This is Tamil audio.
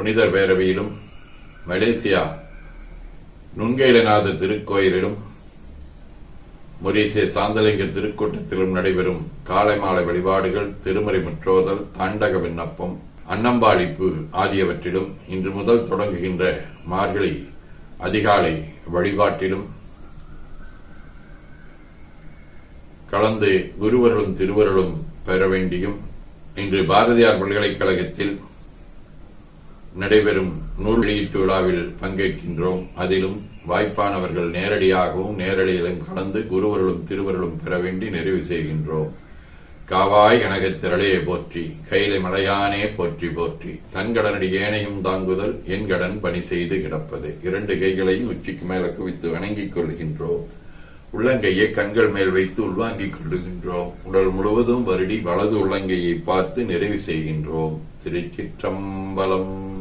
புனிதர் பேரவையிலும் மலேசியா நுண்கைலநாத திருக்கோயிலிலும் முரீசே சாந்தலிங்க திருக்கூட்டத்திலும் நடைபெறும் காலை மாலை வழிபாடுகள் திருமறை முற்றோதல் தாண்டக விண்ணப்பம் அன்னம்பாளிப்பு ஆகியவற்றிலும் இன்று முதல் தொடங்குகின்ற மார்கழி அதிகாலை வழிபாட்டிலும் கலந்து குருவருளும் திருவருளும் பெற வேண்டியும் இன்று பாரதியார் பல்கலைக்கழகத்தில் நடைபெறும் நூல் வெளியீட்டு விழாவில் பங்கேற்கின்றோம். அதிலும் வாய்ப்பானவர்கள் நேரடியாகவும் நேரடியிலும் கலந்து குருவர்களும் திருவருளும் பெற வேண்டி நிறைவு செய்கின்றோம். காவாய் கனகத் திரளையே போற்றி கைலை மலையானே போற்றி போற்றி. தன்கடனடி ஏனையும் தாங்குதல் என் கடன் பணி செய்து கிடப்பது. இரண்டு கைகளையும் உச்சிக்கு மேல குவித்து வணங்கிக் கொள்கின்றோம். உள்ளங்கையை கண்கள் மேல் வைத்து உள்வாங்கிக் கொள்ளுகின்றோம். உடல் முழுவதும் வருடி வலது உள்ளங்கையை பார்த்து நிறைவு செய்கின்றோம். திருச்சிற்றம்பலம்